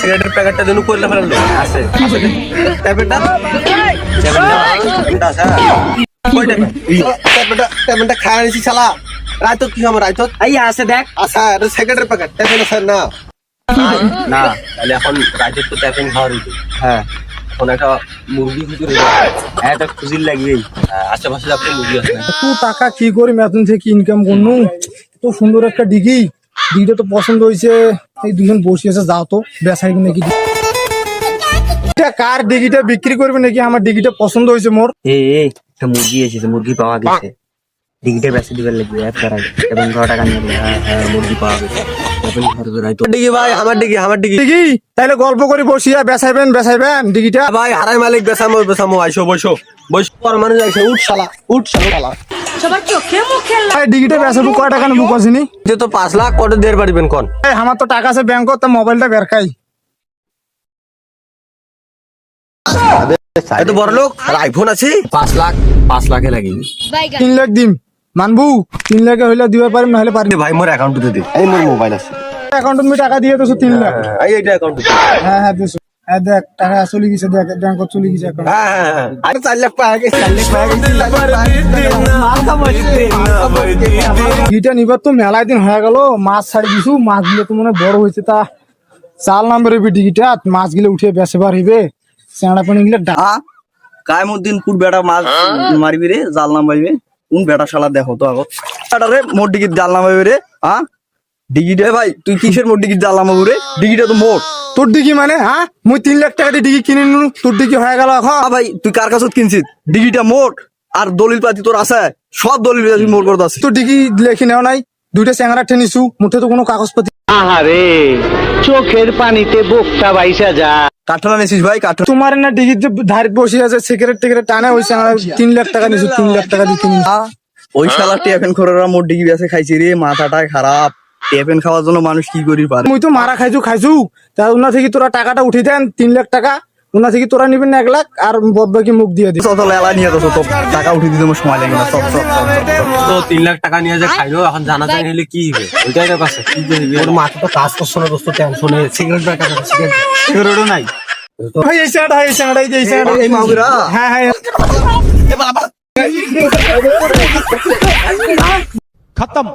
সিগারেটের প্যাকেটটা দিনু করলে ফেলালো। আছে। ট্যাবলেটটা? ট্যাবলেটটা আছে ট্যাবলেটটা ট্যাবলেটটা খায় নিছি শালা। রাইতো কি হবে রাইতো এই আছে দেখ। আচ্ছা এটা সিগারেটের প্যাকেট। ট্যাবলেট আছে না। না তাহলে এখন রাইতো তো ট্যাবলেট খাওয়ার হ্যাঁ। এখন একটা মুরগি খুঁজে হ্যাঁ এটা খুঁজির লাগবেই আশেপাশে মুরগি আছে। এত টাকা কি করি মেতন থেকে ইনকাম করনু? এত সুন্দর একটা ডিগি। ডিগিটা তো পছন্দ হয়েছে। এই দুজন বসে আছে যাও তো বেসাই নাকি এটা কার ডিগিটা বিক্রি করবে নাকি? আমার ডিগিটা পছন্দ হয়েছে মোর। এই এই একটা মুরগি এসেছে মুরগি পাওয়া গেছে। ডিগিটা বেসে দিবার লাগবে এক এবং ঘর টাকা নিয়ে হ্যাঁ হ্যাঁ মুরগি পাওয়া গেছে। ডিগি ভাই আমার ডিগি আমার ডিগি ডিগি তাহলে গল্প করে বসিয়া বেসাইবেন বেসাইবেন ডিগিটা ভাই হারাই মালিক বেসামো বেসামো আইসো বসো বসো পর মানুষ আইসো উঠ শালা উঠ শালা সবার চোখে মুখে ভাই ডিগিটা বেসাবো কয় টাকা নেব কছিনি যে তো পাঁচ লাখ কত দের পারিবেন কোন এই, আমার তো টাকা আছে ব্যাংক তা মোবাইলটা বের খাই এত বড় লোক আর আইফোন আছে পাঁচ লাখ পাঁচ লাখে লাগি তিন লাখ দিম মানবু তিন লাখে হইলে দিবার পারিম না হলে পারিম ভাই মোর অ্যাকাউন্টে দে। এই মোর মোবাইল আছে। অ্যাকাউন্টে তুমি টাকা দিয়ে দেছো তিন লাখ। এই এইটা অ্যাকাউন্টে হ্যাঁ হ্যাঁ দেছো হ্যাঁ দেখ টাকা চলে গেছে দেখ ব্যাংক চলে গেছে account। হ্যাঁ হ্যাঁ হ্যাঁ আরে চার লাখ পাওয়া গেছে চার লাখ পাওয়া গেছে চার লাখ পাওয়া গেছে। গিটা নিবার তো মেলায় দিন হয়ে গেল মাছ ছাড়ি দিছু মাছগুলো তো মনে হয় বড় হয়েছে তা। চাল নাম্বারের বিটি গিটা মাছগুলো উঠে বেসেবার হইবে। চেঁড়া পানি গুলো ডা- কায়মুদ্দিন কুর বেটা মাছ মারবি রে জাল নামাইবে। কোন বেটা শালা দেখো তো আগত। বেটা রে মোট ডিগির জাল নামাইবে রে হ্যাঁ? ডিগিটা ভাই তুই কিসের মোট ডিগির জাল নামাবো রে? ডিগিটা তো মোট। তোর ডিগি মানে হ্যাঁ? মুই তিন লাখ টাকা দিয়ে ডিগি কিনে নিলু তোর ডিগি হয়ে গেল এখন। আ ভাই তুই কার কাছে কিনছিস? ডিগিটা মোট। আর দলিল পাতি তোর আছে? সব দলিল পাতি মোট করতে আছে তোর ডিগি লেখি নেও নাই। দুইটা চেঙ্গারা টেনিছু মুঠে তো কোনো কাগজপাতি আহারে চোখের পানিতে বোকটা বাইসা যা। কাঠনা নিছিস ভাই কাঠ তোমার না ডিগির যে ধারে বসে আছে সিগারেট টিগারেট টানে ওই চেঙ্গারা তিন লাখ টাকা নিছু তিন লাখ টাকা নিছু। ওই শালা টিএফএন খোরেরা মোট ডিগি আছে খাইছি রে মাথাটাই খারাপ। টিএফএন খাওয়ার জন্য মানুষ কি করি পারে? মুই তো মারা খাইছু খাইছু। তা উনা থেকে তোরা টাকাটা উঠে দেন তিন লাখ টাকা। ওনা থেকে তোরা নিবেন এক লাখ আর বদবাকি মুখ দিয়ে দিস তো লেলা নিয়ে তো টাকা উঠে দিতে সময় লাগে না সব সব তো তিন লাখ টাকা নিয়ে যে খাইলো এখন জানা যায় নিলে কি হবে? ওইটাই কাছে কি ওর মাথা তো কাজ করছে না দোস্ত টেনশনে সিগারেট সিগারেট নাই? ভাই এই সাইড এই সাইড এই সাইড এই মাগুরা হ্যাঁ হ্যাঁ, হ্যাঁ। এ বাবা খতম।